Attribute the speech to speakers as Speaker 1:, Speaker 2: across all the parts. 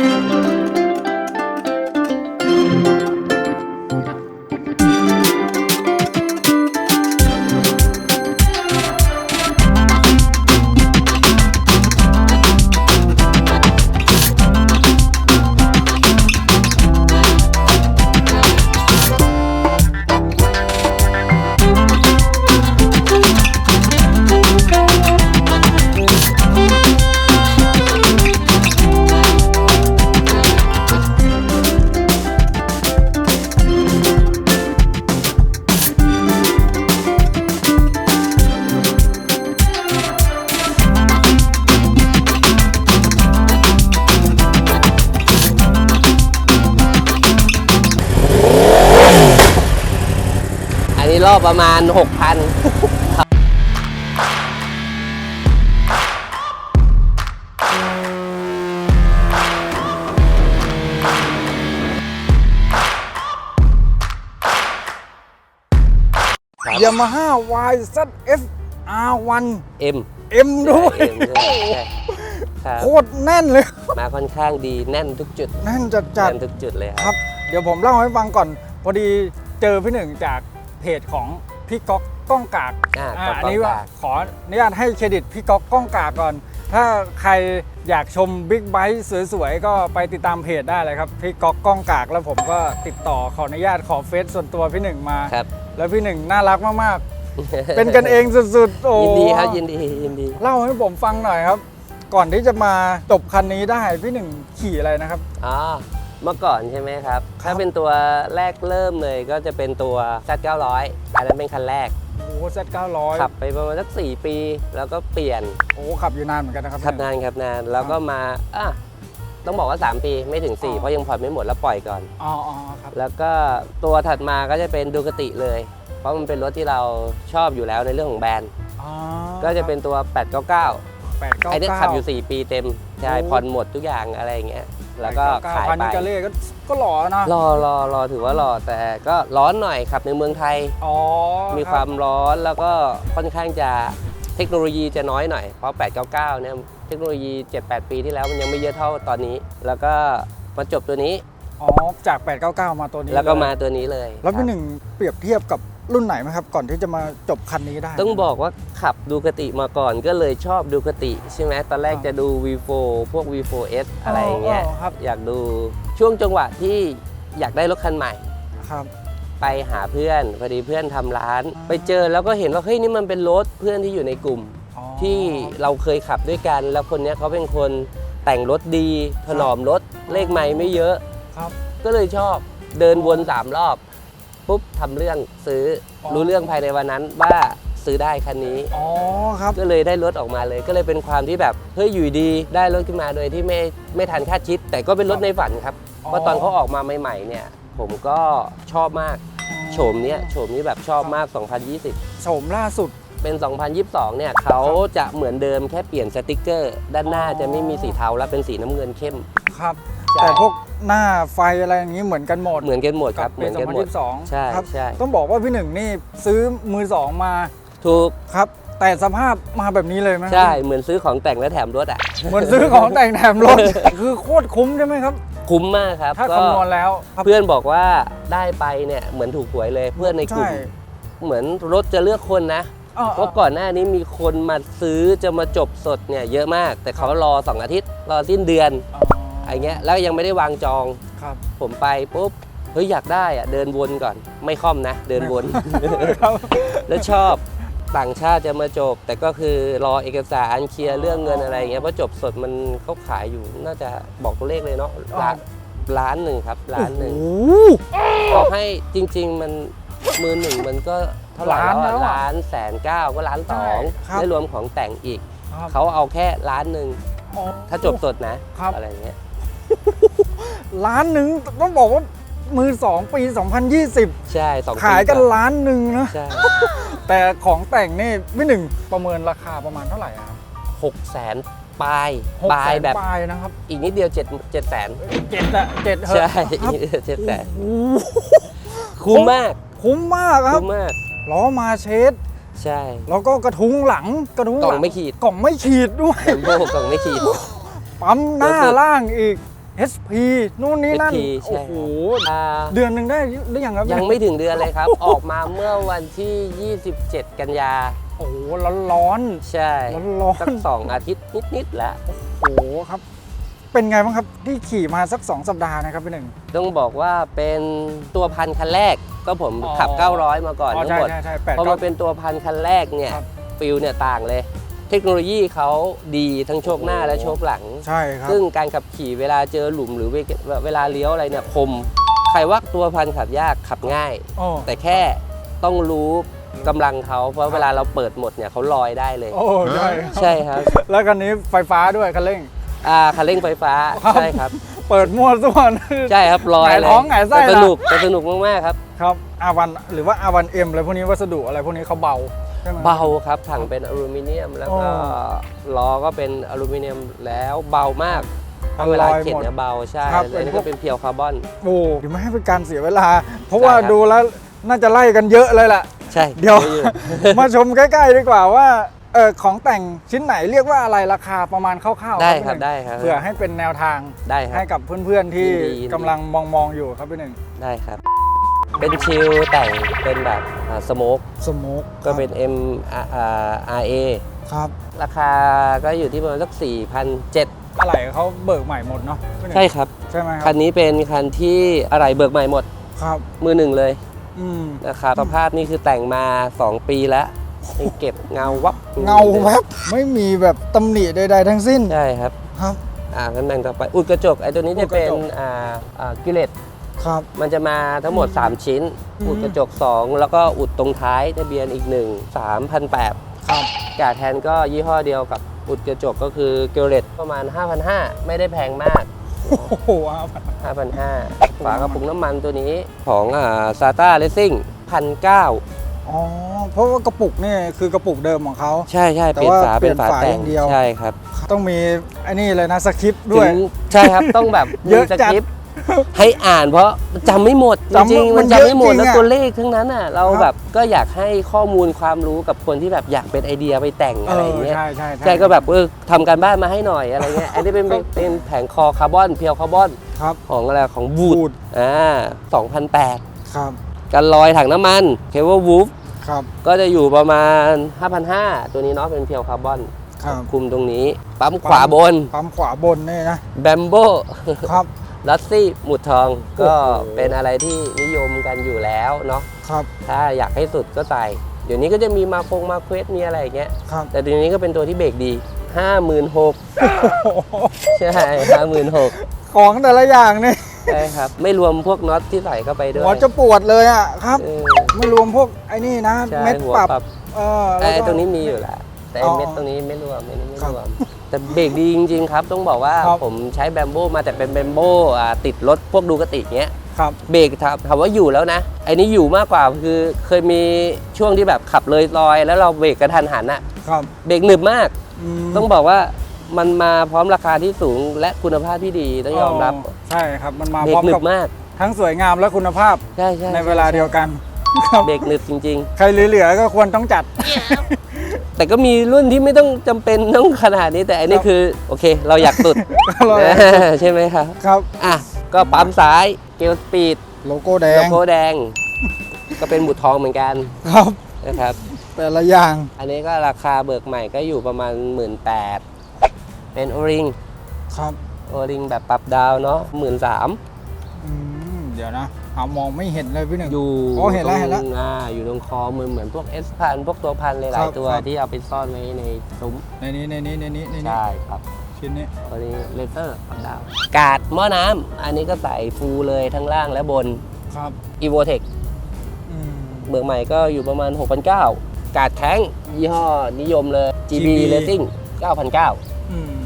Speaker 1: อัน รอบประมาณ 6,000ครับ
Speaker 2: ยามาฮ่า YZF R1
Speaker 1: M
Speaker 2: M ด้วย
Speaker 1: ใช่ M ด้วยใช่ครับ
Speaker 2: โคตรแน่นเลย
Speaker 1: มาค่อนข้างดีแน่นทุกจุด
Speaker 2: แน่นจัดจัด
Speaker 1: แน่นทุกจุดเลยค
Speaker 2: ครับ รับ เดี๋ยวผมเล่าให้ฟังก่อน พอดีเจอพี่หนึ่งจาก เพจของพี่ก๊อกก้องกาก
Speaker 1: อ่า
Speaker 2: อ่า
Speaker 1: ก๊อก
Speaker 2: อันนี้ว่า
Speaker 1: ก้องกาก
Speaker 2: ขออนุญาตให้เครดิตพี่ก๊อกก้องกากก่อน ถ้าใครอยากชมบิ๊กไบค์สวยๆ ก็ไปติดตามเพจได้เลยครับ พี่ก๊อกก้องกากแล้วผมก็ติดต่อขออนุญาตขอเฟซส่วนตัวพี่หนึ่งมา
Speaker 1: ครับ
Speaker 2: แล้วพี่หนึ่งน่ารักมากๆ เป็นกันเองสุดๆ โอ้
Speaker 1: ยินดีครับยินดียินดี
Speaker 2: เล่าให้ผมฟังหน่อยครับ ก่อนที่จะมาจบคันนี้ได้พี่หนึ่งขี่อะไรนะครับ
Speaker 1: อ๋อ เมื่อก่อนใช่ไหมครับ
Speaker 2: ครับ
Speaker 1: ถ้าเป็นตัวแรกเริ่มเลยก็จะเป็นตัว Z900 อันนั้นเป็นคันแรก
Speaker 2: โอ้เซตเก้าร้อย
Speaker 1: ขับไปประมาณสัก 4 ปี แล้วก็เปลี่ยน
Speaker 2: โอ้ขับอยู่นานเหมือนกันนะครับ
Speaker 1: ขับ
Speaker 2: พี่ห
Speaker 1: นานครับนานแล้วก็มาอะต้องบอกว่า 3 ปีไม่ถึง
Speaker 2: อ๋อ
Speaker 1: 4เพราะยังผ่อนไม่หมดแล้วปล่อยก่อน
Speaker 2: อ๋ออ๋อครับ
Speaker 1: แล้วก็ตัวถัดมาก็จะเป็นดูกติเลย เพราะมันเป็นรถที่เราชอบอยู่แล้วในเรื่องของแบรนด์
Speaker 2: อ๋อ
Speaker 1: ก็จะเป็นตัว 899
Speaker 2: แปดเก้า
Speaker 1: ไอ้เนี่ย
Speaker 2: เก้า
Speaker 1: ขับอยู่ 4 ปีเต็มใช่
Speaker 2: โอ้
Speaker 1: ผ่อนหมดทุกอย่างอะไรอย่างเงี้ย แล้วก็ขาย
Speaker 2: พัน
Speaker 1: ไป
Speaker 2: นิกาเล่ก็ก็หล่อนะ
Speaker 1: รอรอรอถือว่ารอแต่ก็ร้อนหน่อยขับในเมืองไทย
Speaker 2: อ๋อ
Speaker 1: มีความร้อนแล้วก็ค่อนข้างจะเทคโนโลยีจะน้อยหน่อย เพราะ 899 เนี่ยเทคโนโลยี 7-8 ปีที่แล้วมันยังไม่เยอะเท่าตอนนี้ แล้วก็มาจบตัวนี้
Speaker 2: อ๋อ จาก 899 มาตัวนี้
Speaker 1: แล้วก็
Speaker 2: เย
Speaker 1: มาตัวนี้เลย
Speaker 2: แล้วพี่
Speaker 1: ครับ
Speaker 2: หนึ่งเปรียบเทียบกับ รุ่นไหนไหมครับ ก่อนที่จะมาจบคันนี้ได้
Speaker 1: ต้องบอกว่าขับดูคติมาก่อนก็เลยชอบดูคติใช่ไหมตอนแรก
Speaker 2: อ่า
Speaker 1: จะดู V4 พวก V4S อะไรอย่างเงี้ย
Speaker 2: อ๋อครับ
Speaker 1: อยากดูช่วงจังหวะที่อยากได้รถคันใหม่
Speaker 2: ครับ
Speaker 1: ไปหาเพื่อนพอดีเพื่อนทำร้าน
Speaker 2: อ่า
Speaker 1: ไปเจอแล้วก็เห็นว่าเฮ้ยนี่มันเป็นรถเพื่อนที่อยู่ในกลุ่ม
Speaker 2: อ๋อ
Speaker 1: ที่เราเคยขับด้วยกัน แล้วคนเนี้ยเขาเป็นคนแต่งรถดีถนอมรถเลขไม่ไม่เยอะ
Speaker 2: ครับ
Speaker 1: ก็เลยชอบเดินวนสามรอบ ปุ๊บทำเรื่องซื้ออ
Speaker 2: อ
Speaker 1: รู้เรื่องภายในวันนั้นว่าซื้อได้คันนี้
Speaker 2: อ๋อครับ
Speaker 1: ก็เลยได้รถออกมาเลย ก็เลยเป็นความที่แบบเฮ้ยอยู่ดีได้รถขึ้นมาโดยที่ไม่ไม่ทันคาดคิด แต่ก็เป็นรถในฝันครับ
Speaker 2: อ๋อ
Speaker 1: เพราะตอนเขาออกมาใหม่ๆเนี่ย ผมก็ชอบมากโฉมเนี้ยโฉมนี้แบบชอบมาก 2020
Speaker 2: โฉมล่าสุด
Speaker 1: เป็น 2022 เนี่ยเขาจะเหมือนเดิมแค่เปลี่ยนสติกเกอร์ ด้านหน้า
Speaker 2: อ๋อ
Speaker 1: จะไม่มีสีเทาแล้วเป็นสีน้ำเงินเข้ม
Speaker 2: ครับ
Speaker 1: ใช่
Speaker 2: แต่พวกหน้าไฟอะไรอย่างนี้เหมือนกันหมด
Speaker 1: เหมือนกันหมดค
Speaker 2: กั
Speaker 1: รั
Speaker 2: บบ
Speaker 1: เห
Speaker 2: ปี
Speaker 1: มือนกันหมด
Speaker 2: 2022
Speaker 1: ใช่
Speaker 2: ครับ
Speaker 1: ใช่
Speaker 2: ต้องบอกว่าพี่หนึ่งนี่ซื้อมือสองมา
Speaker 1: ถูก
Speaker 2: ครับ แต่สภาพมาแบบนี้เลยไหม
Speaker 1: ใช่เหมือนซื้อของแต่งและแถมรถอะ
Speaker 2: เหมือนซื้อของแต่งแถมรถ คือโคตรคุ้มใช่ไหมครับ
Speaker 1: คุ้มมากครับ
Speaker 2: ถ้า
Speaker 1: ก็
Speaker 2: คำนวณแล้วครับ
Speaker 1: เพื่อนบอกว่าได้ไปเนี่ยเหมือนถูกหวยเลยเพื่อนในกลุ่ม
Speaker 2: ใช่
Speaker 1: เหมือนรถจะเลือกคนนะ
Speaker 2: อ๋อ
Speaker 1: เพราะก่อนหน้านี้มีคนมาซื้อจะมาจบสดเนี่ยเยอะมาก แต่เขารอ2อาทิตย์รอสิ้นเดือน
Speaker 2: อ๋อ
Speaker 1: อะไรเงี้ยแล้วยังไม่ได้วางจอง
Speaker 2: ครับ
Speaker 1: ผมไปปุ๊บเฮ้ยอยากได้อะเดินวนก่อน ไม่ค่อมนะ เดินวน
Speaker 2: ครับ
Speaker 1: แล้วชอบต่างชาติจะมาจบ แต่ก็คือรอเอกสารเคลียร์เรื่องเงินอะไรอย่างเงี้ยเพราะจบสดมันเขาขายอยู่น่าจะบอกตัวเลขเลยเนาะล้านล้านหนึ่งครับล้านหนึ่ง
Speaker 2: โอ้โห
Speaker 1: เขาให้จริง ๆ มันมือหนึ่งมันก็เท่าไหร่
Speaker 2: ล้าน
Speaker 1: แล้ว
Speaker 2: แล้วอะ
Speaker 1: อะล้านแสนเก้าก็ล้านสอง
Speaker 2: ครับ
Speaker 1: ไม่รวมของแต่งอีก
Speaker 2: ครับ
Speaker 1: เขาเอาแค่ล้านหนึ่ง
Speaker 2: อ๋อ
Speaker 1: ถ้าจบสดนะครับ อะไรอย่างเงี้ย
Speaker 2: ล้านหนึ่งต้องบอกว่ามือสองปี 2020
Speaker 1: ใช่สองปี
Speaker 2: ขายกัน
Speaker 1: ว่
Speaker 2: ล้านหนึ่งนะ
Speaker 1: ใช่
Speaker 2: แต่ของแต่งนี่พี่หนึ่งประเมินราคาประมาณเท่าไหร่อะครับ
Speaker 1: หกแสนปลาย
Speaker 2: หก
Speaker 1: ปลา
Speaker 2: แส
Speaker 1: ย
Speaker 2: น
Speaker 1: แบบ
Speaker 2: ปลายนะครับ
Speaker 1: อีกนิดเดียวเจ็ดเจ็ดแสน
Speaker 2: เจ็ดอะเจ็ดเหอะ
Speaker 1: ใช่
Speaker 2: ครับ
Speaker 1: เจ็ดแสน
Speaker 2: โอ้โห
Speaker 1: คุ้มมาก
Speaker 2: คุ้มมากครับ
Speaker 1: คุ้มมาก
Speaker 2: ล้อมาเชส
Speaker 1: ใช่
Speaker 2: แล้วก็กระทุ้งหลังกระทุ้ง
Speaker 1: กล่อง
Speaker 2: หลั
Speaker 1: ไม่ขีด
Speaker 2: กล่องไม่ขีดด้วย
Speaker 1: แลมโบกล่องไม่ขีด
Speaker 2: ปั๊มหน้า
Speaker 1: สุดๆ
Speaker 2: ล่างอีก SP นู่นนี่นั่น
Speaker 1: SP ใช่
Speaker 2: โอ้โห
Speaker 1: อ่า
Speaker 2: เดือนหนึ่งได้หรือยังครับ
Speaker 1: ยังไม่ถึงเดือนเลยครับ ออกมาเมื่อวันที่ 27 กันยา
Speaker 2: โอ้โหร้อน
Speaker 1: ใช่
Speaker 2: ๆร้อน
Speaker 1: สักสองอาทิตย์นิดๆแล้ว
Speaker 2: ๆโอ้โหครับ เป็นไงบ้างครับที่ขี่มาสัก 2 สัปดาห์นะครับพี่หนึ่ง
Speaker 1: ต้องบอกว่าเป็นตัวพันคันแรกก็ผม
Speaker 2: อ๋อ
Speaker 1: ขับ 900 มาก่อน
Speaker 2: อ๋อ
Speaker 1: ทั้ง
Speaker 2: ใช่
Speaker 1: หมด
Speaker 2: ใช่ใช่แปด
Speaker 1: พอ
Speaker 2: เก้า
Speaker 1: มาเป็นตัวพันคันแรกเนี่ย
Speaker 2: ครับ
Speaker 1: ฟิลเนี่ยต่างเลย เทคโนโลยีเขาดีทั้งโชคหน้าและโชคหลัง
Speaker 2: ใช่ครับ
Speaker 1: ซึ่งการขับขี่เวลาเจอหลุมหรือเวเวลาเลี้ยวอะไรเนี่ยคม ใครว่าตัวพันขับยากขับง่าย
Speaker 2: โอ้
Speaker 1: แต่แค่ต้องรู้กำลังเขาเพราะเวลาเราเปิดหมดเนี่ยเขาลอยได้เลย
Speaker 2: โอ้ใช่ครับ
Speaker 1: ใช่ครับ
Speaker 2: แล้วคันนี้ไฟฟ้าด้วยคันเร่ง
Speaker 1: อ่าคันเร่งไฟฟ้า
Speaker 2: ครับ
Speaker 1: ใช่ครับ
Speaker 2: เปิดมั่วส่วน
Speaker 1: ใช่ครับลอย
Speaker 2: หงาย
Speaker 1: เลย
Speaker 2: ท้องหงายไส้
Speaker 1: แต่ส
Speaker 2: ละ
Speaker 1: นุกแต่สนุกมากๆครับ
Speaker 2: ครับอาวันหรือว่าอาวันเอ็มอะไรพวกนี้วัสดุอะไรพวกนี้เขาเบา ใช่ไหม
Speaker 1: เบาครับถังเป็นอลูมิเนียมแล้วก็
Speaker 2: อ๋
Speaker 1: ล้อก็เป็นอลูมิเนียมแล้วเบามาก
Speaker 2: อ
Speaker 1: เวลา
Speaker 2: ร่อย
Speaker 1: เข็น
Speaker 2: หมด
Speaker 1: เนี่ยเบาใช่
Speaker 2: ครับ
Speaker 1: แล้วนี่
Speaker 2: เป็นพว
Speaker 1: ก็
Speaker 2: ก
Speaker 1: เป็นเพียวคาร์บอน
Speaker 2: โอ้เดี๋ยวไม่ให้เป็นการเสียเวลา เพราะว่า
Speaker 1: ใช่ครับ
Speaker 2: ดูแล้วน่าจะไล่กันเยอะเลยล่ะ
Speaker 1: ใช่
Speaker 2: เดี๋ยว
Speaker 1: อะอยู่
Speaker 2: มาชมใกล้ๆดีกว่าว่าเออของแต่งชิ้นไหนเรียกว่าอะไรราคาประมาณคร่าวๆ
Speaker 1: ได้
Speaker 2: พี่
Speaker 1: ครับ
Speaker 2: หนึ่ง
Speaker 1: ได้ครับ
Speaker 2: เพื่อให้เป็นแนวทาง
Speaker 1: ได้ครั
Speaker 2: ให้
Speaker 1: บ
Speaker 2: กับเพื่อนๆที่
Speaker 1: ยินดียินดี
Speaker 2: กำลังมองๆอยู่ครับพี่หนึ่ง
Speaker 1: ได้ครับ เป็นชิลแต่งเป็นแบบสโมก
Speaker 2: สโมก
Speaker 1: ก็เป็น M R A
Speaker 2: ครับ
Speaker 1: ราคาก็อยู่ที่ประมาณสัก4,700
Speaker 2: อะไรเขาเบิกใหม่หมดเนาะพี่หนึ่ง
Speaker 1: ใช่ครับ
Speaker 2: ใช่ไหมค
Speaker 1: คั
Speaker 2: รับ
Speaker 1: นนี้เป็นคันที่อะไรเบิกใหม่หมด
Speaker 2: ครับ
Speaker 1: มือหนึ่งเลย
Speaker 2: อืม
Speaker 1: นะครับสภาพนี่คือแต่งมา 2 ปีแล้วยังเก็บเงาวับ
Speaker 2: เงาแวบไม่มีแบบตำหนิใดๆทั้งสิ้น
Speaker 1: ใช่ครับ
Speaker 2: ครับ
Speaker 1: อ่ากันแบ่งต่อไปอุดกระจกไอ้ตัวนี้
Speaker 2: อุ
Speaker 1: จะ
Speaker 2: ดกระ
Speaker 1: เป็น
Speaker 2: จก
Speaker 1: อ่าอ่ากิเลต
Speaker 2: ครับ
Speaker 1: มันจะมาทั้งหมด 3 ชิ้น
Speaker 2: อืม
Speaker 1: อุดกระจก 2 แล้วก็อุดตรงท้ายทะเบียนอีก 1 3,800
Speaker 2: ครับ
Speaker 1: กาดแทนก็ยี่ห้อเดียวกับอุดกระจกก็คือเกลเลตประมาณ 5,500 ไม่ได้แพงมาก
Speaker 2: โอ้โหครับ
Speaker 1: 5,500 ฝากระปุกน้ำมันตัวนี้ของอ่าซาต้าเลสซิ่ง1,900
Speaker 2: อ๋อ เพราะว่ากระปุกนี่คือกระปุกเดิมของเขา
Speaker 1: ใช่ใช่
Speaker 2: แต่
Speaker 1: เปลี่ยน
Speaker 2: ว่า
Speaker 1: ฝา
Speaker 2: เปลี่
Speaker 1: เป็
Speaker 2: ย
Speaker 1: น
Speaker 2: น
Speaker 1: ฝา
Speaker 2: ฝา
Speaker 1: แต่
Speaker 2: องย่างเดียว
Speaker 1: ใช่ครับ
Speaker 2: ต้องมีไอ้นี่เลยนะสคริปต์ด้วย
Speaker 1: ถึงใช่ครับต้องแบบ
Speaker 2: เยอะ
Speaker 1: มีส
Speaker 2: จัด
Speaker 1: คริปต์ ให้อ่านเพราะจำไม่หมดจ
Speaker 2: จำ
Speaker 1: ริงๆ
Speaker 2: มั
Speaker 1: มัน
Speaker 2: น
Speaker 1: จำไม่หมด
Speaker 2: เยอะจริง
Speaker 1: แล้ว
Speaker 2: อะ
Speaker 1: ตัวเลขทั้งนั้นอะ เรา
Speaker 2: ครับ
Speaker 1: แบบก็อยากให้ข้อมูลความรู้กับคนที่แบบอยากเป็นไอเดียไปแต่ง
Speaker 2: เอ
Speaker 1: อะไร
Speaker 2: อ
Speaker 1: อย่างเงี้ย
Speaker 2: ใช่ใช่
Speaker 1: ใช่ก็แบบเออทำการบ้านมาให้หน่อยอะไรเงี้ย อันนี้เป็นเป็นเป็นแผงคอคาร์บอน เพียวคาร์บอน
Speaker 2: ครับ
Speaker 1: ของอะไรของบู
Speaker 2: บู
Speaker 1: ด
Speaker 2: ด
Speaker 1: อ่า2,008
Speaker 2: ครับ
Speaker 1: กันลอยถังน้ำมันเคเบิลวูฟ
Speaker 2: ครับ
Speaker 1: ก็จะอยู่ประมาณ 5,500 ตัวนี้เนาะเป็นเพียวคาร์บอน
Speaker 2: ครับ
Speaker 1: คุมตรงนี้ ปั๊มขวาบน
Speaker 2: ปั๊มขวาบนนี่นะ
Speaker 1: แบมโบ
Speaker 2: ครับ
Speaker 1: ลัสซี่หมุดทอง
Speaker 2: โอ้
Speaker 1: ก็
Speaker 2: โห
Speaker 1: เป็นอะไรที่นิยมกันอยู่แล้วเนาะ
Speaker 2: ครับ
Speaker 1: ถ้าอยากให้สุดก็ใส่เดี๋ยวนี้ก็จะมีมาคงมาเควสมีอะไรอย่างเงี้ย
Speaker 2: ครับ
Speaker 1: แต่ตัวนี้ก็เป็นตัวที่เบรกดี56,000ใช่56,000
Speaker 2: ของแต่ละอย่างนี่
Speaker 1: ใช่ครับ ไม่รวมพวกน็อตที่ใส่เข้าไปด้วย
Speaker 2: หัวจะปวดเลยอะครับ
Speaker 1: เออ
Speaker 2: ไม่รวมพวกไอ้นี่นะ
Speaker 1: ใช่
Speaker 2: เม็ด
Speaker 1: หัว
Speaker 2: ปรับ
Speaker 1: ปรับ
Speaker 2: เออ
Speaker 1: ไอ้
Speaker 2: แล้วก็
Speaker 1: ตรงนี้มีอยู่แล้วแต่ไอ้
Speaker 2: อ๋อ
Speaker 1: เม็ดตรงนี้ไม่รวมไม่ไม่
Speaker 2: ครับ
Speaker 1: รวม แต่เบรกดีจริง ๆ ครับ ต้องบอกว่า
Speaker 2: ครับ
Speaker 1: ผมใช้แบมโบมาแต่เป็นแบมโบอ่าติดรถพวกดูกติเงี้ย
Speaker 2: ครับ
Speaker 1: เบรกถามถามว่าอยู่แล้วนะ ไอ้นี้อยู่มากกว่าคือเคยมีช่วงที่แบบขับเลยลอย แล้วเราเบรกกระทันหันอะ
Speaker 2: ครับ
Speaker 1: เบรกหนึบมาก
Speaker 2: ม
Speaker 1: ต้องบอกว่ามันมาพร้อมราคาที่สูงและคุณภาพที่ดีต้องยอมรับ
Speaker 2: ใช่ครับมันมา
Speaker 1: เบร
Speaker 2: พร้อกม
Speaker 1: หนึ
Speaker 2: กับบ
Speaker 1: มาก
Speaker 2: ทั้งสวยงามและคุณภาพ
Speaker 1: ใช่ใช่
Speaker 2: ในเวลาเดียวกันครับ
Speaker 1: เบรกหนึบจริง
Speaker 2: ใครเหลือๆก็ควรต้องจัด
Speaker 1: ๆ แต่ก็มีรุ่นที่ไม่ต้องจำเป็นต้องขนาดนี้แต่อันนี้
Speaker 2: ครับ
Speaker 1: คือโอเค เราอยากสุด
Speaker 2: เรา
Speaker 1: ใช่ไหมครับ
Speaker 2: ครับ
Speaker 1: อะ ก็ปั๊มซ้ายเกลสปีด
Speaker 2: โลโก้แด
Speaker 1: โล
Speaker 2: ง
Speaker 1: โก้แดง ก็เป็นหมุดทองเหมือนกัน
Speaker 2: ครับ
Speaker 1: นะครับ
Speaker 2: แต่ละอย่าง
Speaker 1: อันนี้ก็ราคาเบิกใหม่ก็อยู่ประมาณ 1 8ื่นเป็นโอริง
Speaker 2: ครับ
Speaker 1: โอริงแบบปรับดาวเนาะหมื่นสาม
Speaker 2: อืมเดี๋ยวนะ หามองไม่เห็นเลยพี่หนึ่ง
Speaker 1: อยู่
Speaker 2: อ๋อเห็นแล้ว
Speaker 1: ตรง
Speaker 2: เห็นแล้ว
Speaker 1: อ่าอยู่ตรงคอเหมือนเหมือนพวกเอสพันพวกตัวพันห
Speaker 2: ครั
Speaker 1: ลาย
Speaker 2: บ
Speaker 1: ๆตัว
Speaker 2: ครับ
Speaker 1: ที่เอาไปซ่อนไว้ในซุ้ม
Speaker 2: ในนี้ในนี้ในนี้ในนี้
Speaker 1: ใช่ครับ
Speaker 2: ชิ้นนี้
Speaker 1: โอริงเลเตอร์ปรับดาว กาดหม้อน้ำอันนี้ก็ใส่ฟูลเลยทั้งล่างและบน
Speaker 2: ครับ
Speaker 1: e v o t e c
Speaker 2: อืม
Speaker 1: เมืองใหม่ก็อยู่ประมาณ 6,900 กาดแข้งยี่ห้อนิยมเลย GB
Speaker 2: GB
Speaker 1: Racing 9,900
Speaker 2: อืม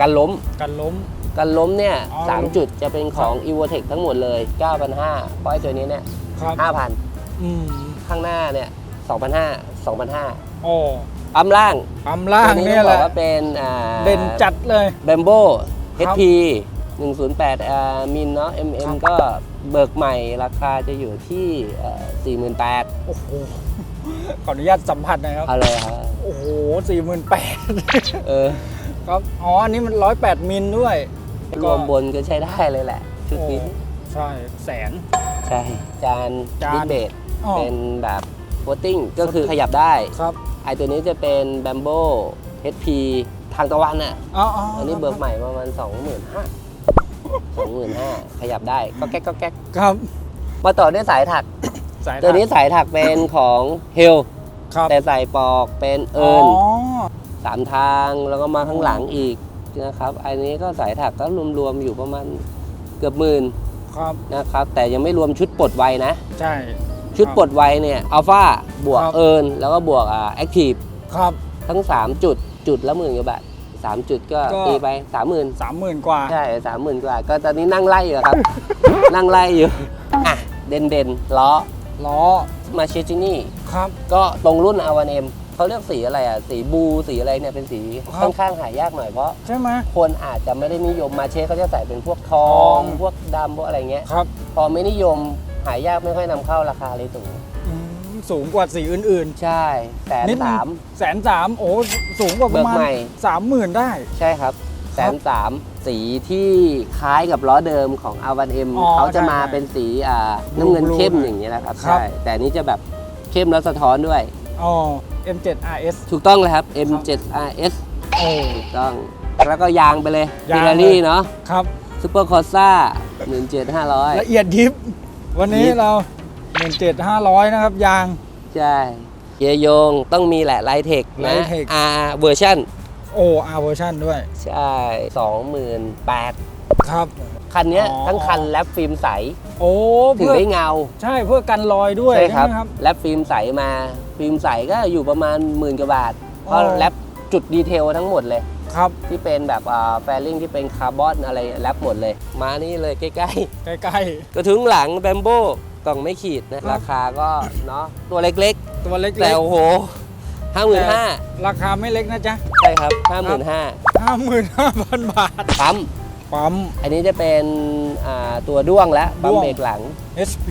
Speaker 1: กันล้ม
Speaker 2: กันล้ม
Speaker 1: กันล้มเนี่ย
Speaker 2: อ๋อ
Speaker 1: สามจุดจะเป็นของ e v o t e c ทั้งหมดเลย 9,500เพราะไอ้ตัวนี้เนี่ย
Speaker 2: ครับ
Speaker 1: 5,000
Speaker 2: อืม
Speaker 1: ข้างหน้าเนี่ย2,500 2,500
Speaker 2: โอ้
Speaker 1: ปั๊มล่าง
Speaker 2: ปั๊มล่าง
Speaker 1: ตัวนี้
Speaker 2: เนี่
Speaker 1: ต้
Speaker 2: ย
Speaker 1: อง
Speaker 2: แห
Speaker 1: บอ
Speaker 2: ละ
Speaker 1: กว่าเป็นอ่า
Speaker 2: เด่นจัดเลย
Speaker 1: แบมโบ
Speaker 2: ครับ
Speaker 1: HP 108อ่ามินเนาะ MM
Speaker 2: ครับ
Speaker 1: ก็เบิกใหม่ราคาจะอยู่ที่เอ่อ48,000
Speaker 2: โอ้โหขออนุญาตสัมผัสหนะครับ
Speaker 1: เอาเลยครับ
Speaker 2: โอ้โหสี่หมื่นแปด
Speaker 1: เออ
Speaker 2: ครับ อ๋อ อันนี้มันร้อยแปดมิลด้วย
Speaker 1: รวมบนก็ใช้ได้เลยแหละ ชุด
Speaker 2: โอ้
Speaker 1: นี้
Speaker 2: ใช่แสน
Speaker 1: ใช่ จาน
Speaker 2: จาน
Speaker 1: ดิสเบด
Speaker 2: อ๋อ
Speaker 1: เป็นแบบโ o ตติ้งก็คือขยับได้
Speaker 2: ครับ
Speaker 1: ไอตัวนี้จะเป็น b a m b o HP ทางตะวันอะ
Speaker 2: อ๋ออ๋อ
Speaker 1: อันนี้เบิกใหม่ประมาณ25,000 25,000ขยับได้ก็แก๊กก็แก๊ก
Speaker 2: ครับ
Speaker 1: มาต่อด้วยสายถัก
Speaker 2: สาย
Speaker 1: ตัวนี้สายถักเป็นของเฮล
Speaker 2: ครับ
Speaker 1: แต่ใส่ปอกเป็นเอิ
Speaker 2: อ๋
Speaker 1: ญ
Speaker 2: อ
Speaker 1: สามทางแล้วก็มาข้างหลังอีก นะครับ อันนี้ก็สายถักก็รวมๆอยู่ประมาณเกือบหมื่น
Speaker 2: ครับ
Speaker 1: นะครับ แต่ยังไม่รวมชุดปลดไวนะ
Speaker 2: ใช่
Speaker 1: ชุดปลดไวเนี่ยอัลฟาบวก
Speaker 2: ครับ
Speaker 1: เอิญแล้วก็บวกอ่าแอคทีฟ
Speaker 2: ครับ
Speaker 1: ทั้ง 3 จุดจุดละหมื่นกว่าบาทสามจุดก็
Speaker 2: ก็
Speaker 1: ตีไปสามหมื่น
Speaker 2: สามหมื่นกว่า
Speaker 1: ใช่สามหมื่นกว่า ก็ตอนนี้นั่งไล่อยู่ครับ นั่งไล่อยู่อะเด่นเด่นๆล้อ
Speaker 2: ล้อ
Speaker 1: มาเชจินี่
Speaker 2: ครับ
Speaker 1: ก็ตรงรุ่น R1M เขาเรียกสีอะไรอะสีบลูสีอะไรเนี่ยเป็นสี
Speaker 2: ครับ
Speaker 1: ค่อนข้างหายากหน่อยเพราะ
Speaker 2: ใช่ไหม
Speaker 1: คนอาจจะไม่ได้นิยมมาเชเขาจะใส่เป็นพวกทอง
Speaker 2: ทอง
Speaker 1: พวกดำพวกอะไรเงี้ย
Speaker 2: ครับ
Speaker 1: พอไม่นิยมหายากไม่ค่อยนำเข้าราคาเลยสูง
Speaker 2: อืมสูงกว่าสีอื่น
Speaker 1: ใช่แสน
Speaker 2: นิดนึง
Speaker 1: สาม
Speaker 2: ๆแสนสามโอ้สูงกว่าประมาณ
Speaker 1: เบิกใหม่
Speaker 2: สามหมื่นได้
Speaker 1: ใช่ครับแสนสามสีที่คล้ายกับล้อเดิมของ R1M
Speaker 2: อ๋อ
Speaker 1: เขาจะ
Speaker 2: ใช่
Speaker 1: มา
Speaker 2: ใช่
Speaker 1: เป็นสีอ่าน้ำเงิน
Speaker 2: Blue
Speaker 1: เข้ม
Speaker 2: หน่อย
Speaker 1: อย่างเงี้ยนะครับ
Speaker 2: ครับ
Speaker 1: ใช่แต่อันนี้จะแบบเข้มแล้วสะท้อนด้วย
Speaker 2: อ๋อ M7 RS
Speaker 1: ถูกต้องเลยครับ M7RS
Speaker 2: โอ้
Speaker 1: ถูกต้อง แล้วก็ยางไปเลย
Speaker 2: ยาง
Speaker 1: ฟิลา
Speaker 2: เลย
Speaker 1: รี่เนาะ
Speaker 2: ครับ
Speaker 1: ซูเปอร์คอร์ซ่า17,500
Speaker 2: ละเอียดยิบ วันนี้
Speaker 1: ยิบ
Speaker 2: เราหมื่นเจ็ดห้าร้อยนะครับ ยาง
Speaker 1: ใช่เกียร์โยงต้องมีแหละไลเทคนะ
Speaker 2: Lightech
Speaker 1: R เวอร์ชัน
Speaker 2: โอ R เวอร์ชันด้วย
Speaker 1: ใช่ 28,000
Speaker 2: ครับ
Speaker 1: คันเนี้ย
Speaker 2: อ๋อ
Speaker 1: ทั้งคันแลปฟิล์มใส
Speaker 2: โอ้
Speaker 1: ถึง
Speaker 2: เพื่อ
Speaker 1: ได้เงา
Speaker 2: ใช่ เพื่อกันรอยด้วย
Speaker 1: ใช่ครับ
Speaker 2: ไหมครับ
Speaker 1: แลปฟิล์มใสมา ฟิล์มใสก็อยู่ประมาณหมื่นกว่าบาท เพราะ
Speaker 2: อ๋อ
Speaker 1: แลปจุดดีเทลทั้งหมดเลย
Speaker 2: ครับ
Speaker 1: ที่เป็นแบบแฟลิงที่เป็นคาร์บอนอะไรแลปหมดเลย มานี่เลยใกล้
Speaker 2: ใกล้
Speaker 1: ๆกระทุ้งหลังแบมโบกล่องไม่ขีดนะ
Speaker 2: ครับ
Speaker 1: ราคาก็เนาะตัวเล็ก
Speaker 2: ๆ ตัวเล็ก
Speaker 1: ๆ แต่โอ้โหห้าหมื่นห้า
Speaker 2: ๆราคาไม่เล็กนะจ๊ะ
Speaker 1: ใช่ครับห้าหมื่นห้า
Speaker 2: ห้าหมื่นห้าพันบาท
Speaker 1: ปั๊ม
Speaker 2: ปั๊ม
Speaker 1: อันนี้จะเป็นอ่าตัวด้วงและปั๊ม
Speaker 2: ด้วง
Speaker 1: เบรกหลัง
Speaker 2: HP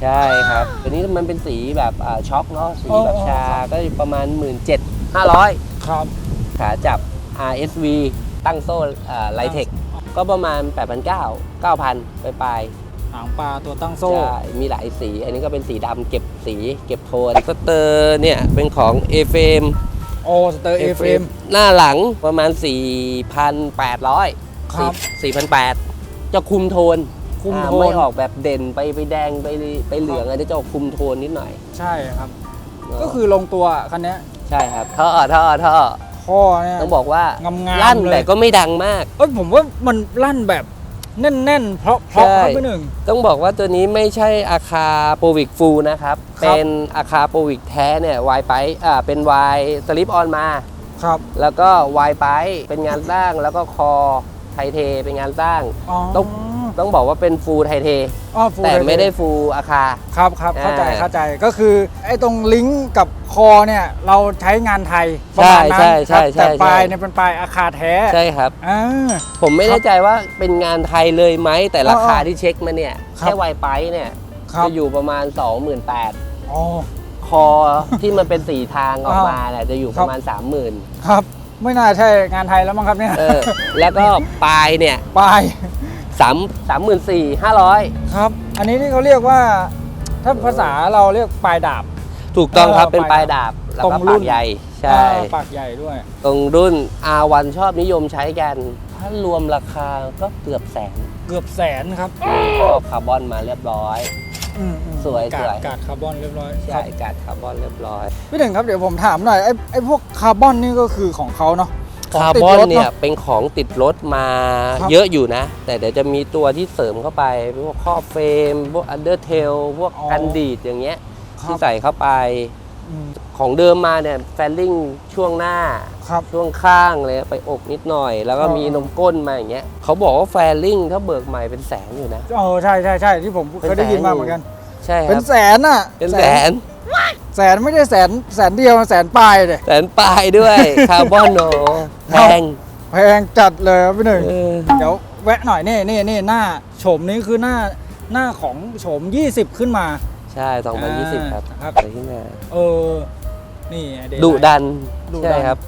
Speaker 1: ใช่ครับตัวนี้มันเป็นสีแบบอ่าช็อคเนาะ สีแบบ
Speaker 2: อ๋อ
Speaker 1: ชา ก็อยู่ประมาณ 1 7 5 0 0
Speaker 2: ครับ
Speaker 1: ขาจับ RSV ตั้งโซ่ไลเทค ก็ประมาณ 8,900 9,000 ไปปลาย
Speaker 2: หางปลาตัวตั้ง
Speaker 1: ๆ
Speaker 2: โซ่
Speaker 1: ใช่มีหลายสี อันนี้ก็เป็นสีดำเก็บสีเก็บโทนสเตอร์เนี่ย เป็นของ a f m
Speaker 2: โอสเตอร์เอฟเอ็ม
Speaker 1: หน้าหลังประมาณ 4,800
Speaker 2: ครับ
Speaker 1: 4,800จะคุมโทน
Speaker 2: คุม
Speaker 1: อ่า
Speaker 2: โทน
Speaker 1: ไม่ออกแบบเด่นไปไปแดงไปไปเหลืองอันนี้จะออกคุมโทนนิดหน่อย
Speaker 2: ใช่ครับ
Speaker 1: เนอะ
Speaker 2: ก็คือลงตัวคันเนี้ย
Speaker 1: ใช่ครับท่อท่อท่อ
Speaker 2: ข้อเนี่ย
Speaker 1: ต้องบอกว่างา
Speaker 2: มๆ
Speaker 1: ลั่น
Speaker 2: เลย
Speaker 1: แต่ก็ไม่ดังมาก
Speaker 2: เอ้ยผมว่ามันลั่นแบบแน่นๆ เพราะเพราะ
Speaker 1: ใช่
Speaker 2: ครับพี่หนึ่ง
Speaker 1: ต้องบอกว่าตัวนี้ไม่ใช่อาคาโปรวิกฟูนะครับ
Speaker 2: ครับ
Speaker 1: เป็นอาคาโปรวิกแท้เนี่ยวายไปอ่าเป็นวายสลิปออนมา
Speaker 2: ครับ
Speaker 1: แล้วก็วายไปเป็นงานสร้างแล้วก็คอ ไทเทเป็นงานสร้าง
Speaker 2: อ๋อ
Speaker 1: ต้องต้องบอกว่าเป็นฟูไทเท
Speaker 2: อ๋อ full
Speaker 1: แต่
Speaker 2: Titan
Speaker 1: ไม่ได้ฟูอาคา
Speaker 2: ครับครับเข้าใจ
Speaker 1: อ่า
Speaker 2: เข้าใจก็คือไอ้ตรงลิงก์กับคอเนี่ยเราใช้งานไทยประมาณนั้น
Speaker 1: ใช่ใช่
Speaker 2: ครับ
Speaker 1: ใช่
Speaker 2: แต่
Speaker 1: ใช่
Speaker 2: ปลายเนี่ยเป็นปลายอาคาแท้
Speaker 1: ใช่ครับ
Speaker 2: อ่า
Speaker 1: ผมไม่
Speaker 2: ครับ
Speaker 1: แน่ใจว่าเป็นงานไทยเลยไหมแต่ราคา
Speaker 2: อ๋อ
Speaker 1: ที่เช็คมาเนี่ย
Speaker 2: ครับ
Speaker 1: แค่วายไปเนี่ย
Speaker 2: ครับ
Speaker 1: จะอยู่ประมาณ 28,000
Speaker 2: อ๋อ
Speaker 1: คอที่มันเป็นสีทางออกมาเนี่ยจะอยู่ประมาณ 30,000
Speaker 2: ครับ ไม่น่าใช่งานไทยแล้วมั้งครับเนี่ย
Speaker 1: เออแล้วก็ปลายเนี่ย
Speaker 2: ปลาย
Speaker 1: สามสามหมื่นสี่ห้าร้อย
Speaker 2: ครับ อันนี้ที่เขาเรียกว่า ถ้าภาษาเราเรียกปลายดาบ
Speaker 1: ถูกต้องครับ
Speaker 2: เออ
Speaker 1: เป็น
Speaker 2: ป
Speaker 1: ป
Speaker 2: ลา
Speaker 1: ลายย
Speaker 2: ดา
Speaker 1: ดา
Speaker 2: บบ
Speaker 1: แล้ว
Speaker 2: ตร
Speaker 1: ก็
Speaker 2: งรุ่
Speaker 1: ปาน กใหญ่ใช่
Speaker 2: อ่าปากใหญ่ด้วย
Speaker 1: ตรงรุ่น R1 ชอบนิยมใช้กัน ถ้ารวมราคาก็เกือบแสน
Speaker 2: เกือบแสนครับ
Speaker 1: ก็คาร์บอนมาเรียบร้อย
Speaker 2: อืมอืม
Speaker 1: สวย
Speaker 2: กา
Speaker 1: ส
Speaker 2: ด
Speaker 1: วย
Speaker 2: กาดคาร์บอนเรียบร้อยค
Speaker 1: ใช่
Speaker 2: รับ
Speaker 1: กาดคาร์บอนเรียบร้อย
Speaker 2: พี่หนึ่งครับเดี๋ยวผมถามหน่อยไอ้ไอ้พวกคาร์บอนนี่ก็คือของเขาเนาะขง
Speaker 1: คาร์
Speaker 2: ติด
Speaker 1: บอน
Speaker 2: ถะ
Speaker 1: เนี่ยเป็นของติดรถมา
Speaker 2: ครับ
Speaker 1: เยอะอยู่นะ แต่เดี๋ยวจะมีตัวที่เสริมเข้าไปพวกข้อบเฟรมพวกอันเดอร์เทลพวก
Speaker 2: อ๋อ
Speaker 1: กันดีดอย่างเงี้ย
Speaker 2: ครั
Speaker 1: ที่
Speaker 2: บ
Speaker 1: ใส่เข้าไป
Speaker 2: อืม
Speaker 1: ของเดิมมาเนี่ยแฟลลิ่งช่วงหน้า
Speaker 2: ครับ
Speaker 1: ช่วงข้างเลยไปอกนิดหน่อย แล้วก็
Speaker 2: อ๋อ
Speaker 1: มีนมก้นมาอย่างเงี้ยเขาบอกว่าแฟลลิ่งถ้าเบิกใหม่เป็นแสนอยู่นะ
Speaker 2: เออใช่ใช่ใช่ที่ผมเคยได้ยินมาเหมือนกัน
Speaker 1: ใช่ค
Speaker 2: เป็น
Speaker 1: รับ
Speaker 2: แสนอะ
Speaker 1: เป็นแสน
Speaker 2: แสนไม่ได้แสนแสนเดียวแสนปลายเลย
Speaker 1: แสนปลายด้วยคาร์บอนโนแพง
Speaker 2: แพงจัดเลยครับพี่หนึ่ง
Speaker 1: เออ
Speaker 2: เดี๋ยวแวะหน่อยนี่นี่นี่หน้าโฉมนี้คือหน้าหน้าของโฉม 20 ขึ้นมา
Speaker 1: ใช่ 2020 ครับ
Speaker 2: ครับ
Speaker 1: ไปที่มา
Speaker 2: เออ นี่ Daylight
Speaker 1: ดุดัน
Speaker 2: ดุดัน
Speaker 1: ใช่ครับ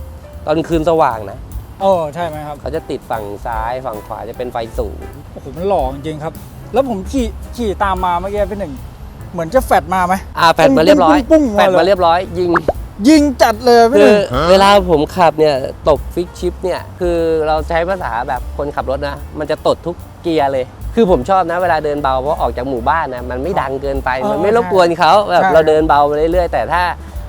Speaker 1: ตอนคืนสว่างนะ
Speaker 2: โอ้ใช่ไหมครับ
Speaker 1: เขาจะติดฝั่งซ้ายฝั่งขวาจะเป็นไฟสูง
Speaker 2: โอ้โหมันหล่อจริงๆครับ แล้วผมขี่ขี่ตามมาเมื่อกี้พี่หนึ่ง เหมือนจะแฟดมาไหม
Speaker 1: อ่าแฟดมาเรียบร้อย
Speaker 2: ปุ้งๆๆ
Speaker 1: แฟดมาเรียบร้อย ยิง
Speaker 2: ยิงจัดเลยพี่
Speaker 1: คื
Speaker 2: ห
Speaker 1: อ
Speaker 2: นึ่ง
Speaker 1: เวลาผมขับเนี่ยตบฟิกชิปเนี่ยคือเราใช้ภาษาแบบคนขับรถนะ มันจะตดทุกเกียร์เลย คือผมชอบนะเวลาเดินเบาเพราะออกจากหมู่บ้านนะมันไม่ดังเกินไป
Speaker 2: เออ
Speaker 1: มันไม่รบกวนเขาแบบ
Speaker 2: ใช่
Speaker 1: เราเดินเบาไปเรื่อยๆ แต่ถ้า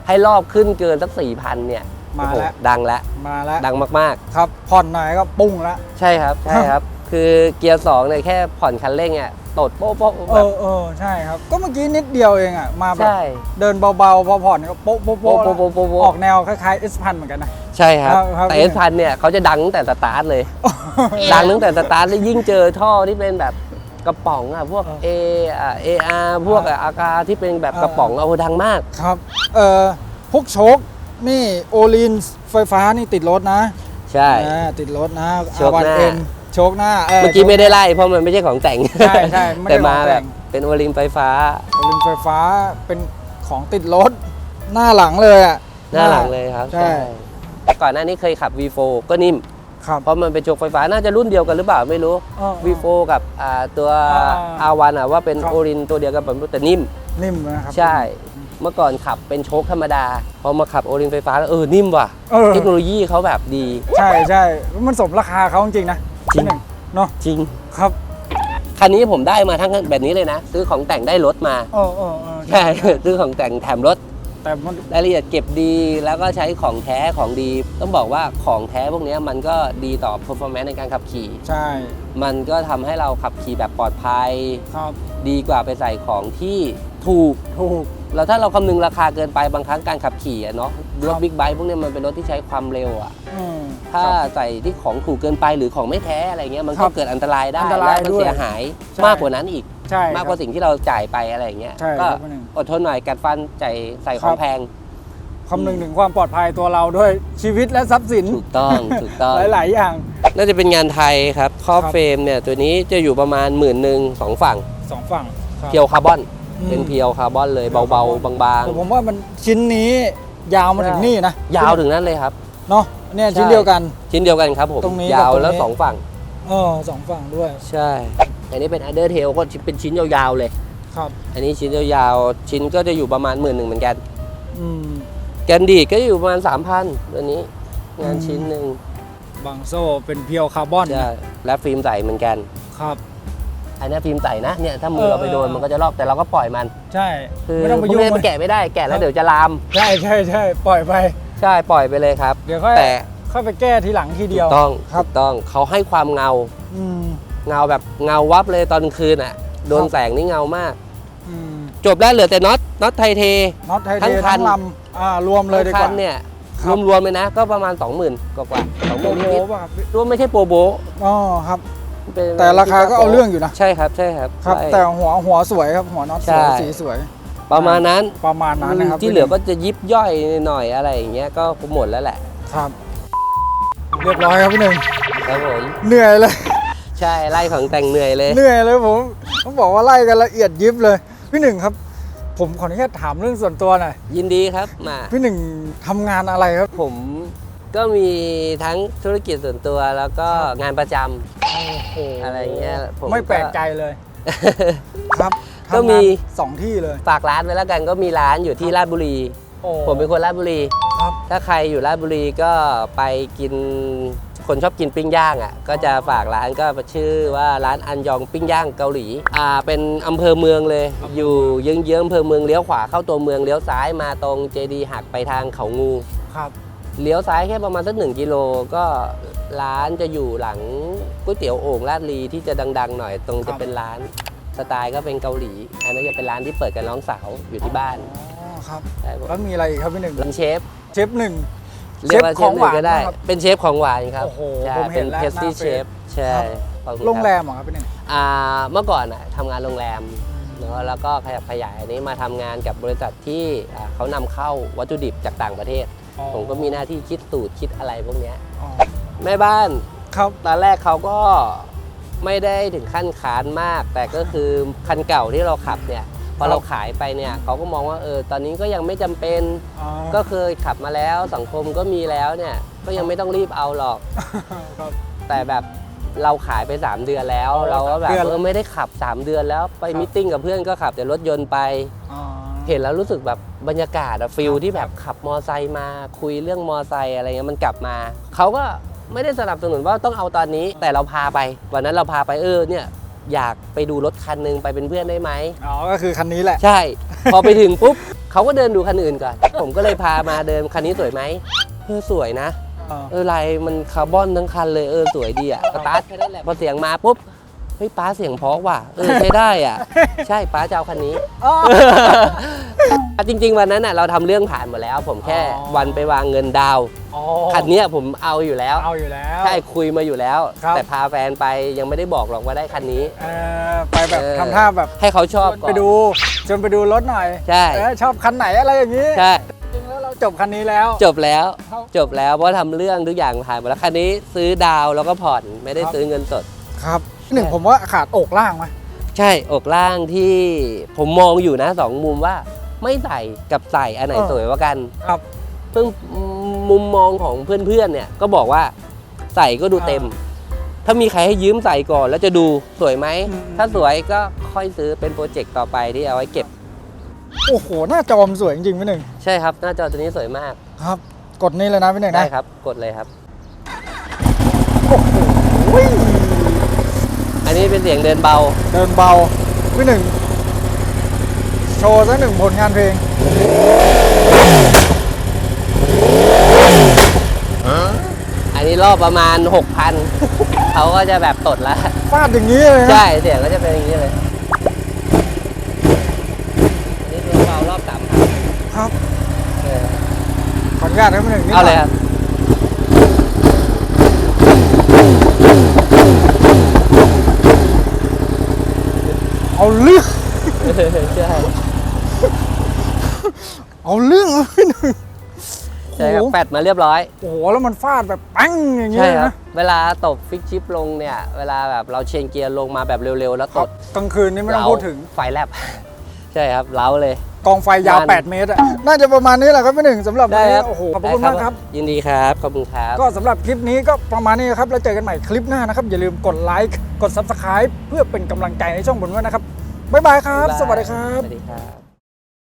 Speaker 1: ให้รอบขึ้นเกินสักสี่พันเนี่ย
Speaker 2: มา
Speaker 1: โอ้โห
Speaker 2: แล้ว
Speaker 1: ดังแล้ว
Speaker 2: มาแล้ว
Speaker 1: ดังมาก
Speaker 2: ครับผ่อนหน่อยก็ปุ้งแล้ว
Speaker 1: ๆใช่ครับ ใช่ครับ คือเกียร์สองเนี่ยแค่ผ่อนคันเร่งอะตดโป๊ะโป๊ะ
Speaker 2: เอ
Speaker 1: แบบ
Speaker 2: อเออใช่ครับ ก็เมื่อกี้นิดเดียวเองอะ มาแบบ
Speaker 1: ใช่
Speaker 2: เดินเบาๆพอผ่อนก็โป๊ะโป๊ะ
Speaker 1: โป๊ะ
Speaker 2: โป๊ะ
Speaker 1: โป๊ะโป๊ะโป๊ะ
Speaker 2: ออกแนวคล้ายๆ S พันเหมือนกันนะ
Speaker 1: ใช่ครับ
Speaker 2: ครับ ครับ
Speaker 1: แต่เอสพันเนี่ยเขาจะดังตั้งแต่สตาร์ทเลย ดังตั้งแต่สตาร์ทแล้วยิ่งเจอท่อที่เป็นแบบ กระป๋องอะพวก
Speaker 2: เอ
Speaker 1: A อ่า AR พวกอะอากาที่เป็นแบบกระป๋องเอาดังมาก
Speaker 2: ครับเอ่อพวกโชคนี่โอลินไฟฟ้านี่ติดรถนะ
Speaker 1: ใช่
Speaker 2: อ่าติดรถนะ
Speaker 1: โชคหน้า
Speaker 2: เอ็นโชคหน้า
Speaker 1: เมื่อกี้ไม่ได้ไล่เพราะมันไม่ใช่ของแต่ง
Speaker 2: ใช่ใช่ไม่
Speaker 1: แต่
Speaker 2: ได้
Speaker 1: มา
Speaker 2: ของ
Speaker 1: แบ
Speaker 2: แต่
Speaker 1: บ
Speaker 2: ง
Speaker 1: เป็นโอลิมไฟฟ้า
Speaker 2: โอลินไฟฟ้าเป็นของติดรถหน้าหลังเลยอะ
Speaker 1: หน้าหลังเลยครับ
Speaker 2: ใช่
Speaker 1: ก่อนหน้านี้เคยขับ V4 ก็นิ่ม
Speaker 2: ครับ
Speaker 1: เพราะมันเป็นโชคไฟฟ้าน่าจะรุ่นเดียวกันหรือเปล่าไม่รู้
Speaker 2: อ้อ
Speaker 1: V4 กับอ่าตัว
Speaker 2: อ่า
Speaker 1: R1 อะว่าเป็น
Speaker 2: ครับ
Speaker 1: โอลินตัวเดียวกันแบบแต่นิ่ม
Speaker 2: นิ่มนะครับ
Speaker 1: ใช่ เมื่อก่อนขับเป็นโชคธรรมดา พอมาขับโอลินไฟฟ้าแล้วเออนิ่มว่ะ
Speaker 2: เออ
Speaker 1: เทคโนโลยีเขาแบบดี
Speaker 2: ใช่ใช่มันสมราคาเขาจริงๆนะ
Speaker 1: จริง
Speaker 2: พี่หนึ่เนาะ
Speaker 1: จริง
Speaker 2: ครับ
Speaker 1: คันนี้ผมได้มาทั้งแบบนี้เลยนะ ซื้อของแต่งได้รถมา
Speaker 2: เออเออเออ
Speaker 1: ใช่ ซื้อของแต่งแถมรถ
Speaker 2: แต่มัน
Speaker 1: รายละเอียดเก็บดีแล้วก็ใช้ของแท้ของดี ต้องบอกว่าของแท้พวกเนี้ยมันก็ดีต่อ performance ในการขับขี่
Speaker 2: ใช่
Speaker 1: มันก็ทำให้เราขับขี่แบบปลอดภัย
Speaker 2: ครับ
Speaker 1: ดีกว่าไปใส่ของที่ถูก
Speaker 2: ถูก
Speaker 1: แล้วถ้าเราคำนึงราคาเกินไปบางครั้งการขับขี่อะเนาะร
Speaker 2: ครั
Speaker 1: ถ
Speaker 2: บ
Speaker 1: บิ๊กไบค์พวกเนี้ยมันเป็นรถที่ใช้ความเร็วอะ
Speaker 2: อืม
Speaker 1: ถ้า
Speaker 2: ครับ
Speaker 1: ใส่ที่ของถูกเกินไปหรือของไม่แท้อะไรเงี้ยมัน
Speaker 2: ครั
Speaker 1: ก็
Speaker 2: บ
Speaker 1: เกิดอันตรายได้
Speaker 2: อันตราย
Speaker 1: และมัน
Speaker 2: ด้วย
Speaker 1: เสียหาย
Speaker 2: ใช่
Speaker 1: มากกว่านั้นอีก
Speaker 2: ใช่
Speaker 1: มากกว่า
Speaker 2: ครับ
Speaker 1: สิ่งที่เราจ่ายไปอะไรเงี้ย
Speaker 2: ใช่
Speaker 1: ก็
Speaker 2: ครับพี่หนึ่ง
Speaker 1: อดทนหน่อยกัดฟันใจายใส่ข
Speaker 2: ครั
Speaker 1: อง
Speaker 2: บ
Speaker 1: แพง
Speaker 2: คำนึงถึงความปลอดภัยตัวเราด้วยชีวิตและทรัพย์สิน
Speaker 1: ถูกต้องถูกต้อง
Speaker 2: หลาย ๆ อย่าง
Speaker 1: น่าจะเป็นงานไทยครับครอบ
Speaker 2: ครับ
Speaker 1: เฟรมเนี่ยตัวนี้จะอยู่ประมาณหมื่นหนึ่งสองฝั่ง
Speaker 2: สองฝั่งครับ
Speaker 1: เพียวคาร์บอน
Speaker 2: อืม
Speaker 1: เป็นเพียวคาร์บอนเลยเบาๆ บาง
Speaker 2: แต่ผมว่ามันชิ้นนี้ยาวมาถึงนี่นะ
Speaker 1: ๆ ยาวถึงนั้นเลยครับ
Speaker 2: เนาะเนี่ย
Speaker 1: ใช่
Speaker 2: ชิ้นเดียวกัน
Speaker 1: ชิ้นเดียวกันครับผม
Speaker 2: ตรงนี้
Speaker 1: ยาว
Speaker 2: กับตรงนี้
Speaker 1: แล้วสองฝั่ง
Speaker 2: เออสองฝั่งด้วย
Speaker 1: ใช่ อันนี้เป็นอันเดอร์เทลก็เป็นชิ้นยาวๆเลย
Speaker 2: ครับ
Speaker 1: อันนี้ชิ้นยาวๆ ชิ้นก็จะอยู่ประมาณหมื่นหนึ่งเหมือนกัน
Speaker 2: อืม
Speaker 1: แกนดีดก็อยู่ประมาณ3,000ตัวนี้ งาน
Speaker 2: อืม
Speaker 1: ชิ้นหนึ่ง
Speaker 2: บางโซ่เป็นเพียวคาร์บอน
Speaker 1: ใช่และฟิล์มใสเหมือนกัน
Speaker 2: ครับ
Speaker 1: อันนี้ฟิล์มใสนะเนี่ยถ้ามือ
Speaker 2: เออ
Speaker 1: เราไปโดน
Speaker 2: เออ
Speaker 1: มันก็จะลอกแต่เราก็ปล่อยมัน
Speaker 2: ใช่
Speaker 1: คือ
Speaker 2: ไม่ต้องไป
Speaker 1: พว
Speaker 2: ยุ่
Speaker 1: ก
Speaker 2: ง
Speaker 1: นี้
Speaker 2: มั
Speaker 1: มันนแกะไม่ได้แกะแล้วเดี๋ยวจะลาม
Speaker 2: ใช่ใช่ใช่ปล่อยไป
Speaker 1: ใช่ปล่อยไปเลยครับ
Speaker 2: เดี๋ยวค่อย
Speaker 1: แต่
Speaker 2: ค่อยไปแก้ทีหลังทีเดียว
Speaker 1: ถูกต้อง
Speaker 2: ครับ
Speaker 1: ถูกต้องเขาให้ความเงา
Speaker 2: อืม
Speaker 1: เงาแบบเงาวับเลยตอนกลางคืนอะ โดน
Speaker 2: ครับ
Speaker 1: แสงนี่เงามาก
Speaker 2: อืม
Speaker 1: จบแล้วเหลือแต่น็อตน็อตไทเท
Speaker 2: น็อตไทเท
Speaker 1: ทั้งคั
Speaker 2: ทั้
Speaker 1: น
Speaker 2: งลำอ่ารวมเลยดีก
Speaker 1: คั
Speaker 2: ว่า
Speaker 1: นเนี่ย
Speaker 2: ครับ
Speaker 1: รวมๆเลยนะ ก็ประมาณ 20,000 กว่ากว่าสองห
Speaker 2: โป
Speaker 1: มื่น
Speaker 2: โบ
Speaker 1: นิด
Speaker 2: ป่ะครับ
Speaker 1: ๆรวมไม่ใช่โปรโบ
Speaker 2: อ๋อครับ
Speaker 1: เป็น
Speaker 2: แต่ราคาก็เอาเรื่องอยู่นะ
Speaker 1: ใช่ครับใช่ครับ
Speaker 2: ครับ
Speaker 1: ใช่
Speaker 2: แต่หัวหัวสวยครับ หัวน็อตสวย
Speaker 1: ใช่
Speaker 2: สีสวย
Speaker 1: ประมาณนั้น
Speaker 2: ประมาณนั้นนะครับ
Speaker 1: ที่เหลือก็จะยิบย่อยหน่อยอะไรอย่างเงี้ยก็หมดแล้วแหละ
Speaker 2: ครับ เรียบร้อยครับพี่หนึ่ง
Speaker 1: ครับผม
Speaker 2: เหนื่อยเลย
Speaker 1: ใช่ไล่ของแต่งเหนื่อยเลย
Speaker 2: เหนื่อยเลยผมต้องบอกว่าไล่กันละเอียดยิบเลย พี่หนึ่งครับ ผมขออนุญาตถามเรื่องส่วนตัวหน่อย
Speaker 1: ยินดีครับมา
Speaker 2: พี่หนึ่งทำงานอะไรครับ
Speaker 1: ผมก็มีทั้งธุรกิจส่วนตัวแล้วก็งานประจำ
Speaker 2: โอ้โห
Speaker 1: อะไรเงี้ยผม
Speaker 2: ไม่แปลกใจเลย ครับ
Speaker 1: ก็มี
Speaker 2: ทำงานสองที่เลย
Speaker 1: ฝากร้านไว้แล้วกันก็มีร้านอยู่ที่ราชบุรี
Speaker 2: โอ้
Speaker 1: ผมเป็นคนราชบุรี
Speaker 2: ครับ
Speaker 1: ถ้าใครอยู่ราชบุรีก็ไปกิน คนชอบกินปิ้งย่างอะก็จะฝากร้านก็ชื่อว่าร้านอันยองปิ้งย่างเกาหลีอ่าเป็นอำเภอเมืองเลย อยู่เยื้องๆอำเภอเมืองเลี้ยวขวาเข้าตัวเมืองเลี้ยวซ้ายมาตรงเจดีหักไปทางเขางู
Speaker 2: ครับ
Speaker 1: เลี้ยวซ้ายแค่ประมาณสักหนึ่งกิโลก็ร้านจะอยู่หลังก๋วยเตี๋ยวโอ่งลาดลีที่จะดัง ๆ หน่อยตรง
Speaker 2: ครั
Speaker 1: จะ
Speaker 2: บ
Speaker 1: เป็นร้านสไตล์ก็เป็นเกาหลี อันนั้นจะเป็นร้านที่เปิดกับน้องสาวอยู่ที่บ้าน
Speaker 2: อ๋อครับ
Speaker 1: ใช่ผม
Speaker 2: แล้วมีอะไรอีกครับพี่หนึ่ง
Speaker 1: ร้านเชฟ
Speaker 2: เชฟหนึ่ง
Speaker 1: เรียกว่า
Speaker 2: เช
Speaker 1: เช
Speaker 2: ฟ
Speaker 1: ฟ
Speaker 2: ของ
Speaker 1: ห
Speaker 2: ห
Speaker 1: นึ่
Speaker 2: วางน
Speaker 1: ก็ได้
Speaker 2: นะครับ
Speaker 1: เป็นเชฟของหวานครับ
Speaker 2: โอ้โห
Speaker 1: ใช่
Speaker 2: ผมเห็
Speaker 1: เป็นน
Speaker 2: แล้ว
Speaker 1: เพสตี้
Speaker 2: หน้าเฟซ
Speaker 1: เชฟใช่
Speaker 2: ครับ
Speaker 1: ขอบคุณคบ
Speaker 2: โรงแรมเหรอครับพี่หนึ่ง
Speaker 1: อ่าเมื่อก่อนอะทำงานโรงแรมเนอะแล้วก็ขยับขยายอันนี้มาทำงานกับบริษัทที่อ่าเขานำเข้าวัตถุดิบจากต่างประเทศ
Speaker 2: อ๋อ
Speaker 1: ผมก็มีหน้าที่คิดสูตรคิดอะไรพวกเนี้ย
Speaker 2: อ๋อ
Speaker 1: แม่บ้าน
Speaker 2: ครับ
Speaker 1: ตอนแรกเขาก็ไม่ได้ถึงขั้นขานมาก แต่ก็คือคันเก่าที่เราขับเนี่ย พอเราขายไปเนี่ยเขาก็มองว่าเออตอนนี้ก็ยังไม่จำเป็น
Speaker 2: อ๋อ
Speaker 1: ก็เคยขับมาแล้วสังคมก็มีแล้วเนี่ยก็ยังไม่ต้องรีบเอาหรอก
Speaker 2: ครับ
Speaker 1: แต่แบบเราขายไป 3 เดือนแล้ว
Speaker 2: อ๋อ
Speaker 1: เราก็แบบ
Speaker 2: สามเดือน
Speaker 1: เออไม่ได้ขับ 3 เดือนแล้วไป
Speaker 2: ครับ
Speaker 1: มิทติ้งกับเพื่อนก็ขับแต่รถยนต์ไป
Speaker 2: อ๋อ
Speaker 1: เห็นแล้วรู้สึกแบบบรรยากาศอะฟิล
Speaker 2: ครับ
Speaker 1: ที่แบบขับมอไซค์มาคุยเรื่องมอไซค์อะไรเงี้ยมันกลับมาเขาก็ไม่ได้สนับสนุนว่าต้องเอาตอนนี้แต่เราพาไป วันนั้นเราพาไปเออเนี่ย อยากไปดูรถคันหนึงไปเป็นเพื่อนได้ไหม
Speaker 2: อ๋อ ก็คือคันนี้แหละ
Speaker 1: ใช่ พอไปถึงปุ๊บเขาก็เดินดูคันอื่นก่อน ผมก็เลยพามาเดินคันนี้สวยไหมเออสวยนะ
Speaker 2: อ๋อ
Speaker 1: เออลายมันคาร์บอนทั้งคันเลยเออสวยดีอะสตาร์ทแค่นั้นแหละพอเสียงมาปุ๊บ เฮ้ยป้าเสียงเพราะว่ะเออใช้ได้อะ ใช่ป้าจะเอาคันนี้
Speaker 2: อ๋อ
Speaker 1: จริง ๆ วันนั้นน่ะเราทำเรื่องผ่านหมดแล้ว ผมแค่
Speaker 2: อ๋อ
Speaker 1: วันไปวางเงินดาวน์
Speaker 2: อ๋อ
Speaker 1: คันเนี้ยผมเอาอยู่แล้ว
Speaker 2: เอาอยู่แล้ว
Speaker 1: ใช่คุยมาอยู่แล้ว
Speaker 2: ครับ
Speaker 1: แต่พาแฟนไปยังไม่ได้บอกหรอกว่าได้คันนี้
Speaker 2: เออไปแบบ
Speaker 1: เออ
Speaker 2: ทำท่าแบบ
Speaker 1: ให้เขาชอบก่อน
Speaker 2: ไปดูจนไปดูรถหน่อย
Speaker 1: ใช่
Speaker 2: เออชอบคันไหนอะไรอย่างนี้
Speaker 1: ใช่
Speaker 2: จริงแล้วเราจบคันนี้แล้ว
Speaker 1: จบแล้ว
Speaker 2: ครับ
Speaker 1: จบแล้วเพราะทำเรื่องทุกอย่างผ่านหมดแล้วคันนี้ซื้อดาวน์แล้วก็ผ่อนไม่ได้
Speaker 2: ครับ
Speaker 1: ซื้อเงินสด
Speaker 2: ครับ หนึ่งผมว่าขาดอกล่างไหม
Speaker 1: ใช่อกล่างที่ผมมองอยู่นะสองมุมว่า ไม่ใส่กับใส่อันไหนสวยกว่ากัน
Speaker 2: ครับ
Speaker 1: เพิ่งมุมมองของเพื่อนๆเนี่ยก็บอกว่าใส่ก็ดูเต็ม ถ้ามีใครให้ยืมใส่ก่อน แล้วจะดูสวยไหม
Speaker 2: อืม
Speaker 1: ถ้าสวยก็ค่อยซื้อเป็นโปรเจกต์ต่อไปที่เอาไว้เก็บ
Speaker 2: โอ้โห หน้าจอมสวยจริงๆพี่หนึ่ง
Speaker 1: ใช่ครับ หน้าจอตัวนี้สวยมาก
Speaker 2: ครับ กดนี่เลยนะพี่หนึ่ง
Speaker 1: ได้
Speaker 2: นะครับ
Speaker 1: กดเลยครับ
Speaker 2: โอ้โหอุ้ย
Speaker 1: อันนี้เป็นเสียงเดินเบา
Speaker 2: เดินเบาพี่หนึ่ง โชว์สักหนึ่งผลงานเพลง
Speaker 1: อันนี้รอบประมาณ 6,000 เขาก็จะแบบตดแล้ว
Speaker 2: ฟาดอย่างนี้เลยนะ
Speaker 1: ใช่เสียงก็จะเป็นอย่างนี้เลย อันนี้ตัวเบารอบสามพัน
Speaker 2: ครับ
Speaker 1: เออ
Speaker 2: ขออนุญาตครับพี่หนึ่งนิดห
Speaker 1: เอา
Speaker 2: น่
Speaker 1: เลยครับ
Speaker 2: เอาเรื่อง
Speaker 1: ใช่
Speaker 2: เอาเรื่องอะพี่หนึ่ง
Speaker 1: ใช่ครับแปดมาเรียบร้อย
Speaker 2: โอ้โหแล้วมันฟาดแบบปังอย่างนี้
Speaker 1: ใช่
Speaker 2: เลย
Speaker 1: ครับ
Speaker 2: นะ
Speaker 1: เวลาตบฟิกชิปลงเนี่ย เวลาแบบเราเชนเกียร์ลงมาแบบเร็วๆ แล้ว
Speaker 2: ค
Speaker 1: ต
Speaker 2: รับ
Speaker 1: ด
Speaker 2: กลางคืนนี่ไม่ต้อง
Speaker 1: เล้า
Speaker 2: พูดถึง
Speaker 1: ไฟแลบ ใช่ครับเล้าเลย
Speaker 2: กองไฟยาว
Speaker 1: มัน
Speaker 2: 8เมตรอะน่าจะประมาณนี้แหละครับพี่หนึ่งสำหรับวัน
Speaker 1: ได้
Speaker 2: นี้
Speaker 1: ครับ
Speaker 2: โอ้โหขอบคุณ
Speaker 1: ได้
Speaker 2: มากครับ
Speaker 1: ยินดีครับ ขอบคุณครับ
Speaker 2: ก็สำหรับคลิปนี้ก็ประมาณนี้ครับ แล้วเจอกันใหม่คลิปหน้านะครับ อย่าลืมกดไลค์กด Subscribe เพื่อเป็นกำลังใจในช่องบนด้วยนะครับ บ๊ายบายครับ สวัสดีครับ
Speaker 1: สวัสดีครับ